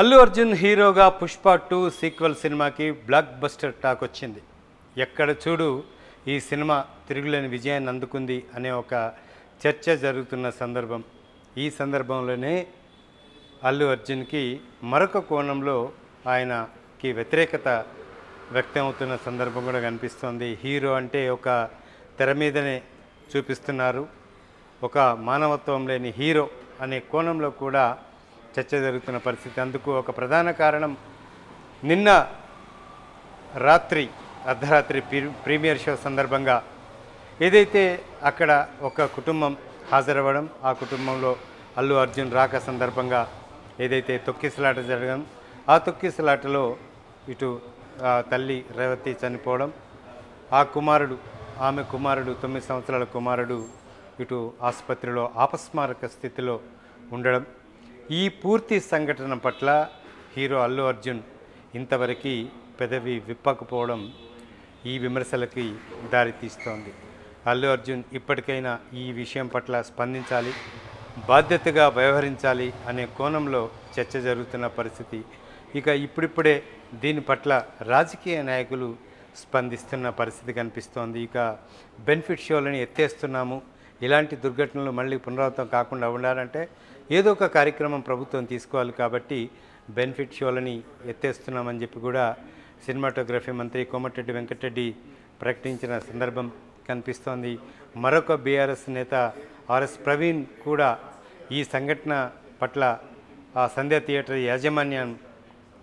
అల్లు అర్జున్ హీరోగా Pushpa two sequel సినిమాకి blockbuster talk వచ్చింది. ఎక్కడ చూడు ఈ సినిమా తిరుగులేని విజయాన్ని అందుకుంది అనే ఒక చర్చ జరుగుతున్న సందర్భం. ఈ సందర్భంలోనే అల్లు అర్జున్కి మరొక కోణంలో ఆయనకి వ్యతిరేకత వ్యక్తమవుతున్న సందర్భం కూడా కనిపిస్తోంది. హీరో అంటే ఒక తెర మీదనే చూపిస్తున్నారు. ఒక మానవత్వం లేని హీరో అనే కోణంలో కూడా చర్చ జరుగుతున్న పరిస్థితి. అందుకు ఒక ప్రధాన కారణం నిన్న రాత్రి అర్ధరాత్రి ప్రీ- ప్రీమియర్ షో సందర్భంగా ఏదైతే అక్కడ ఒక కుటుంబం హాజరవ్వడం ఆ కుటుంబంలో అల్లు అర్జున్ రాక సందర్భంగా ఏదైతే తొక్కిసలాట జరగడం ఆ తొక్కిసలాటలో ఇటు తల్లి రేవతి చనిపోవడం ఆ కుమారుడు ఆమె కుమారుడు తొమ్మిది సంవత్సరాల కుమారుడు ఇటు ఆసుపత్రిలో ఆపస్మారక స్థితిలో ఉండడం ఈ పూర్తి సంఘటన పట్ల హీరో అల్లు అర్జున్ ఇంతవరకు పెదవి విప్పకపోవడం ఈ విమర్శలకి దారితీస్తోంది అల్లు అర్జున్ ఇప్పటికైనా ఈ విషయం పట్ల స్పందించాలి బాధ్యతగా వ్యవహరించాలి అనే కోణంలో చర్చ జరుగుతున్న పరిస్థితి. ఇక ఇప్పుడిప్పుడే దీని పట్ల రాజకీయ నాయకులు స్పందిస్తున్న పరిస్థితి కనిపిస్తోంది. ఇక బెనిఫిట్ షోలని ఎత్తేస్తున్నాము. ఇలాంటి దుర్ఘటనలు మళ్ళీ పునరావృతం కాకుండా ఉండాలంటే ఏదో ఒక కార్యక్రమం ప్రభుత్వం తీసుకోవాలి కాబట్టి బెనిఫిట్ షోలని ఎత్తేస్తున్నామని చెప్పి కూడా సినిమాటోగ్రఫీ మంత్రి కోమటిరెడ్డి వెంకటరెడ్డి ప్రకటించిన సందర్భం కనిపిస్తోంది. మరొక బీఆర్ఎస్ నేత ఆర్ఎస్ ప్రవీణ్ కూడా ఈ సంఘటన పట్ల ఆ సంధ్య థియేటర్ యాజమాన్యం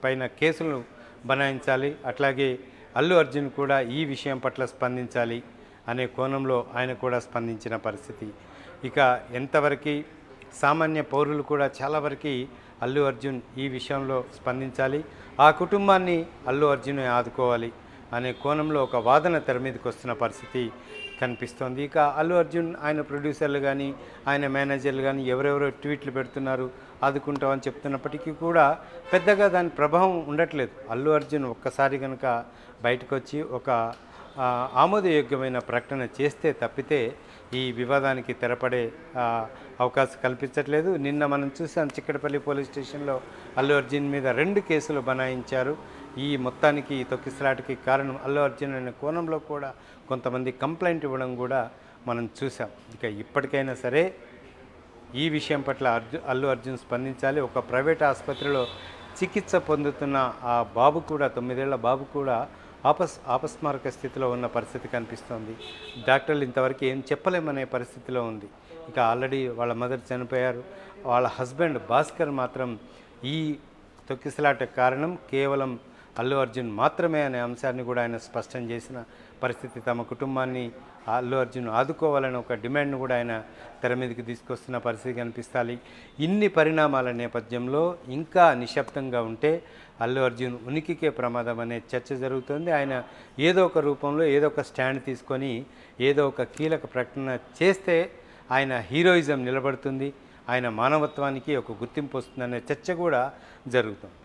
పైన కేసులు బనాయించాలి. అట్లాగే అల్లు అర్జున్ కూడా ఈ విషయం పట్ల స్పందించాలి. అనే కోణంలో ఆయన కూడా స్పందించిన పరిస్థితి. ఇక ఎంతవరకు సామాన్య పౌరులు కూడా చాలా వరకు అల్లు అర్జున్ ఈ విషయంలో స్పందించాలి ఆ కుటుంబాన్ని అల్లు అర్జున్ ఆదుకోవాలి అనే కోణంలో ఒక వాదన తెర మీదకి వస్తున్న పరిస్థితి కనిపిస్తోంది. ఇక అల్లు అర్జున్ ఆయన ప్రొడ్యూసర్లు కానీ ఆయన మేనేజర్లు కానీ ఎవరెవరో ట్వీట్లు పెడుతున్నారు ఆదుకుంటామని చెప్తున్నప్పటికీ కూడా పెద్దగా దాని ప్రభావం ఉండట్లేదు. అల్లు అర్జున్ ఒక్కసారి కనుక బయటకు వచ్చి ఒక ఆమోదయోగ్యమైన ప్రకటన చేస్తే తప్పితే ఈ వివాదానికి తెరపడే అవకాశం కల్పించట్లేదు. నిన్న మనం చూసాం చిక్కడపల్లి పోలీస్ స్టేషన్లో అల్లు అర్జున్ మీద రెండు కేసులు బనాయించారు. ఈ మొత్తానికి ఈ తొక్కిసలాటకి కారణం అల్లు అర్జున్ అనే కోణంలో కూడా కొంతమంది కంప్లైంట్ ఇవ్వడం కూడా మనం చూసాం. ఇక ఇప్పటికైనా సరే ఈ విషయం పట్ల అర్జు అల్లు అర్జున్ స్పందించాలి. ఒక ప్రైవేట్ ఆసుపత్రిలో చికిత్స పొందుతున్న ఆ బాబు కూడా తొమ్మిదేళ్ళ బాబు కూడా ఆపస్ ఆపస్మారక స్థితిలో ఉన్న పరిస్థితి కనిపిస్తోంది. డాక్టర్లు ఇంతవరకు ఏం చెప్పలేమనే పరిస్థితిలో ఉంది. ఇక ఆల్రెడీ వాళ్ళ మదర్ చనిపోయారు. వాళ్ళ హస్బెండ్ భాస్కర్ మాత్రం ఈ తొక్కిసలాట కారణం కేవలం అల్లు అర్జున్ మాత్రమే అనే అంశాన్ని కూడా ఆయన స్పష్టం చేసిన పరిస్థితి తమ కుటుంబాన్ని అల్లు అర్జున్ ఆదుకోవాలని ఒక డిమాండ్ను కూడా ఆయన తెర మీదకి తీసుకొస్తున్న పరిస్థితి కనిపిస్తాలి. ఇన్ని పరిణామాల నేపథ్యంలో ఇంకా నిశ్శబ్దంగా ఉంటే అల్లు అర్జున్ ఉనికికే ప్రమాదం అనే చర్చ జరుగుతుంది. ఆయన ఏదో ఒక రూపంలో ఏదో ఒక స్టాండ్ తీసుకొని ఏదో ఒక కీలక ప్రకటన చేస్తే ఆయన హీరోయిజం నిలబడుతుంది. ఆయన మానవత్వానికి ఒక గుర్తింపు వస్తుందనే చర్చ కూడా జరుగుతుంది.